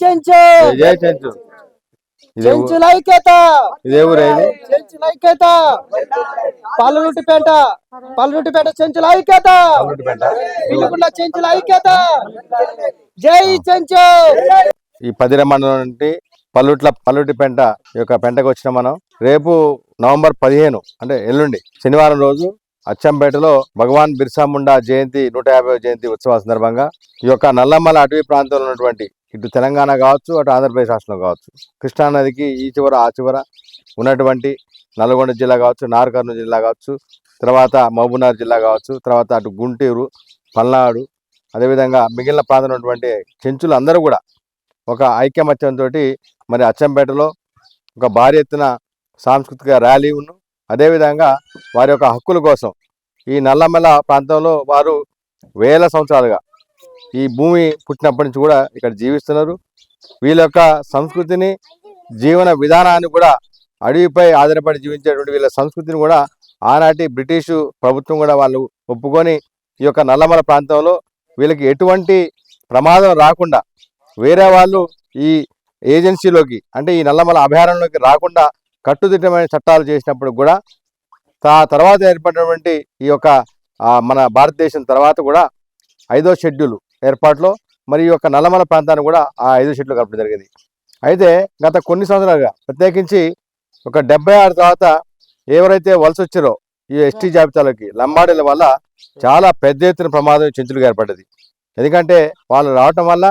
చెంచు. జై చెంచు. చెంచుల ఐక్యత ఇదే ఊరే ఇది? చెంచుల ఐక్యత పల్లెలుటిపేట పల్లెలుటిపేట చెంచుల ఐక్యత పిల్లిగుండ చెంచుల ఐక్యత జై చెంచు. ఈ పదిర మండలం నుండి పల్లుట్ల పల్లుటి పెంట ఈ యొక్క పెంటకు వచ్చిన మనం. రేపు నవంబర్ పదిహేను అంటే ఎల్లుండి శనివారం రోజు అచ్చంపేటలో భగవాన్ బిర్సా ముండా జయంతి నూట యాభై జయంతి ఉత్సవాల సందర్భంగా ఈ యొక్క నల్లమల అటవీ ప్రాంతంలో ఉన్నటువంటి ఇటు తెలంగాణ కావచ్చు అటు ఆంధ్రప్రదేశ్ రాష్ట్రంలో కావచ్చు. కృష్ణా నదికి ఈ చివర ఆ చివర ఉన్నటువంటి నల్గొండ జిల్లా కావచ్చు నార్కర్నూలు జిల్లా కావచ్చు తర్వాత మహబూబ్నగర్ జిల్లా కావచ్చు తర్వాత అటు గుంటూరు పల్నాడు అదేవిధంగా మిగిలిన ప్రాంతంలో ఉన్నటువంటి చెంచులు అందరూ కూడా ఒక ఐక్యమత్యంతో మరి అచ్చంపేటలో ఒక భారీ ఎత్తున సాంస్కృతిక ర్యాలీ ఉన్ను అదేవిధంగా వారి యొక్క హక్కుల కోసం ఈ నల్లమల్ల ప్రాంతంలో వారు వేల సంవత్సరాలుగా ఈ భూమి పుట్టినప్పటి నుంచి కూడా ఇక్కడ జీవిస్తున్నారు. వీళ్ళ యొక్క సంస్కృతిని జీవన విధానాన్ని కూడా అడవిపై ఆధారపడి జీవించేటువంటి వీళ్ళ సంస్కృతిని కూడా ఆనాటి బ్రిటిషు ప్రభుత్వం కూడా వాళ్ళు ఒప్పుకొని ఈ యొక్క నల్లమల ప్రాంతంలో వీళ్ళకి ఎటువంటి ప్రమాదం రాకుండా వేరే వాళ్ళు ఈ ఏజెన్సీలోకి అంటే ఈ నల్లమల అభయారణ్యంలోకి రాకుండా కట్టుదిట్టమైన చట్టాలు చేసినప్పుడు కూడా తా- తర్వాత ఏర్పడినటువంటి ఈ యొక్క మన భారతదేశం తర్వాత కూడా ఐదో షెడ్యూల్ ఏర్పాట్లో మరి ఈ యొక్క నల్లమల ప్రాంతాన్ని కూడా ఆ ఐదు షెడ్యూల్ కలపడం జరిగింది. అయితే గత కొన్ని సంవత్సరాలుగా ప్రత్యేకించి ఒక డెబ్బై ఆరు తర్వాత ఎవరైతే వలస వచ్చారో ఈ ఎస్టీ జాబితాలోకి లంబాడీల వల్ల చాలా పెద్ద ఎత్తున ప్రమాదం చెంచులుగా ఏర్పడ్డది. ఎందుకంటే వాళ్ళు రావటం వల్ల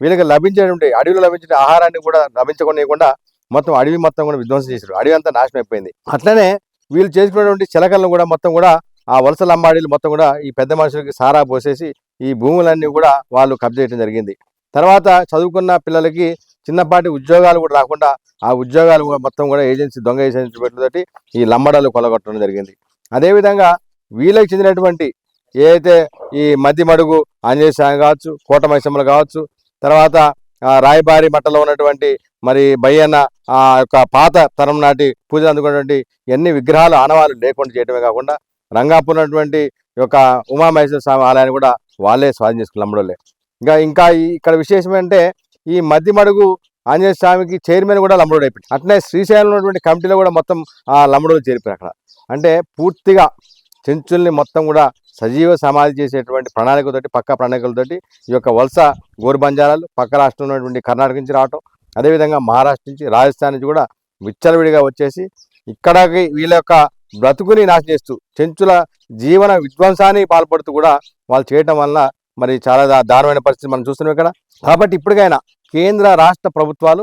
వీళ్ళకి లభించేటువంటి అడవిలో లభించిన ఆహారాన్ని కూడా లభించకుండా మొత్తం అడవి మొత్తం కూడా విధ్వంసం చేశారు. అడవి అంతా నాశనం అయిపోయింది. అట్లనే వీళ్ళు చేసుకున్నటువంటి చిలకలను కూడా మొత్తం కూడా ఆ వలస లంబాడీలు మొత్తం కూడా ఈ పెద్ద మనుషులకి సారా పోసేసి ఈ భూములన్నీ కూడా వాళ్ళు కబ్జా చేయడం జరిగింది. తర్వాత చదువుకున్న పిల్లలకి చిన్నపాటి ఉద్యోగాలు కూడా రాకుండా ఆ ఉద్యోగాలు మొత్తం కూడా ఏజెన్సీ దొంగ ఏజెన్సీ పెట్టుతోటి ఈ లంబడాలు కొలగొట్టడం జరిగింది. అదేవిధంగా వీళ్ళకి చెందినటువంటి ఏదైతే ఈ మధ్య మడుగు ఆంజనేయ స్వామి కావచ్చు కోటమైసమ్మలు కావచ్చు తర్వాత రాయబారి మట్టలో ఉన్నటువంటి మరి బయ్యన్న ఆ యొక్క పాత తరం నాటి పూజలు అందుకున్నటువంటి ఎన్ని విగ్రహాలు ఆనవాళ్ళు లేకుండా చేయడమే కాకుండా రంగాపూర్ ఉన్నటువంటి యొక్క ఉమామహేశ్వర స్వామి ఆలయాన్ని కూడా వాళ్ళే స్వాధీనం చేసుకుని లంబడోళ్ళే ఇంకా ఇంకా ఇక్కడ విశేషం అంటే ఈ మధ్య మడుగు ఆంజనేయ స్వామికి చైర్మన్ కూడా లంబడోడు అయిపోయింది అట్లనే శ్రీశైలంలో ఉన్నటువంటి కమిటీలో కూడా మొత్తం ఆ లంబడోలు చేరిపోయారు అక్కడ. అంటే పూర్తిగా చెంచుల్ని మొత్తం కూడా సజీవ సమాధి చేసేటువంటి ప్రణాళికతోటి పక్క ప్రణాళికలతోటి ఈ యొక్క వలస గోరుబంజారాలు పక్క రాష్ట్రంలో ఉన్నటువంటి కర్ణాటక నుంచి రావటం అదేవిధంగా మహారాష్ట్ర నుంచి రాజస్థాన్ నుంచి కూడా విచ్చలవిడిగా వచ్చేసి ఇక్కడకి వీళ్ళ యొక్క బ్రతుకుని నాశనం చేస్తూ చెంచుల జీవన విధ్వంసాన్ని పాల్పడుతూ కూడా వాళ్ళు చేయటం వల్ల మరి చాలా దారుణమైన పరిస్థితి మనం చూస్తున్నాం ఇక్కడ. కాబట్టి ఇప్పటికైనా కేంద్ర రాష్ట్ర ప్రభుత్వాలు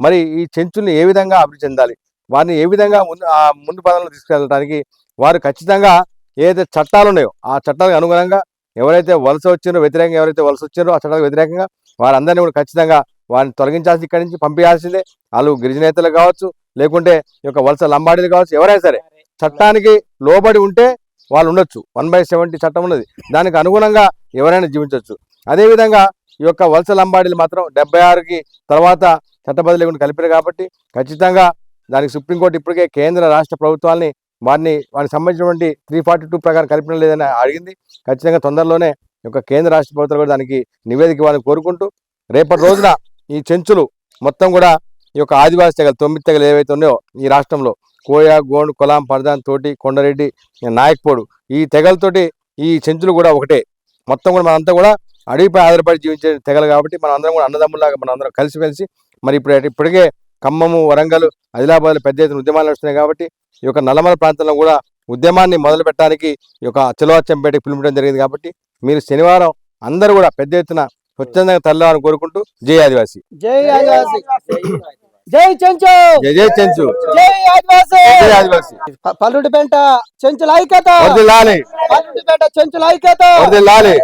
మరి ఈ చెంచుల్ని ఏ విధంగా అభివృద్ధి చెందాలి? వారిని ఏ విధంగా ముందు ఆ ముందు పదంలో తీసుకెళ్ళడానికి వారు ఖచ్చితంగా ఏదైతే చట్టాలు ఉన్నాయో ఆ చట్టాలకు అనుగుణంగా ఎవరైతే వలస వచ్చారో వ్యతిరేకంగా ఎవరైతే వలస వచ్చారో ఆ చట్టాలకు వ్యతిరేకంగా వారందరినీ కూడా ఖచ్చితంగా వారిని తొలగించాల్సి ఇక్కడి నుంచి పంపించాల్సిందే. వాళ్ళు గిరిజనేతలు కావచ్చు లేకుంటే ఈ యొక్క వలస లంబాడీలు కావచ్చు ఎవరైనా సరే చట్టానికి లోబడి ఉంటే వాళ్ళు ఉండొచ్చు. వన్ బై సెవెంటీ చట్టం ఉన్నది. దానికి అనుగుణంగా ఎవరైనా జీవించవచ్చు అదేవిధంగా ఈ యొక్క వలస లంబాడీలు మాత్రం డెబ్బై ఆరుకి తర్వాత చట్టబద్ధ లేకుండా కలిపారు కాబట్టి ఖచ్చితంగా దానికి సుప్రీంకోర్టు ఇప్పటికే కేంద్ర రాష్ట్ర ప్రభుత్వాన్ని వారిని వారికి సంబంధించినటువంటి త్రీ ఫార్టీ టూ ప్రకారం కలిపిన లేదని అడిగింది. ఖచ్చితంగా తొందరలోనే యొక్క కేంద్ర రాష్ట్ర ప్రభుత్వాలు కూడా దానికి నివేదిక ఇవ్వాలని కోరుకుంటూ రేపటి రోజున ఈ చెంచులు మొత్తం కూడా ఈ యొక్క ఆదివాసీ తెగలు తొమ్మిది తెగలు ఏవైతే ఉన్నాయో ఈ రాష్ట్రంలో కోయ గోండ్ కొలాం పరదాన్ తోటి కొండరెడ్డి నాయక్పోడు ఈ తెగలతోటి ఈ చెంచులు కూడా ఒకటే. మొత్తం కూడా మనంతా కూడా అడవిపై ఆధారపడి జీవించే తెగలు కాబట్టి మనం అందరం కూడా అన్నదమ్ములాగా మనం అందరం కలిసి కలిసి మరి ఇప్పుడు ఇప్పటికే ఖమ్మము వరంగల్ ఆదిలాబాద్లో పెద్ద ఎత్తున ఉద్యమాలు నడుస్తున్నాయి కాబట్టి ఈ యొక్క నల్లమల ప్రాంతంలో కూడా ఉద్యమాన్ని మొదలు పెట్టడానికి ఈ యొక్క చెలవాచంపేటకి పిలుపుడం జరిగింది కాబట్టి మీరు శనివారం అందరూ కూడా పెద్ద ఎత్తున స్వచ్ఛందంగా తరలాలని కోరుకుంటూ జై ఆదివాసి. జై ఆదివాసి. జై చెంచు! జై చెంచు! జై ఆదివాసి! జై ఆదివాసి! పల్లుడిపేట చెంచుల ఐక్యత వరది లాలి పల్లుడిపేట చెంచుల ఐక్యత వరది లాలి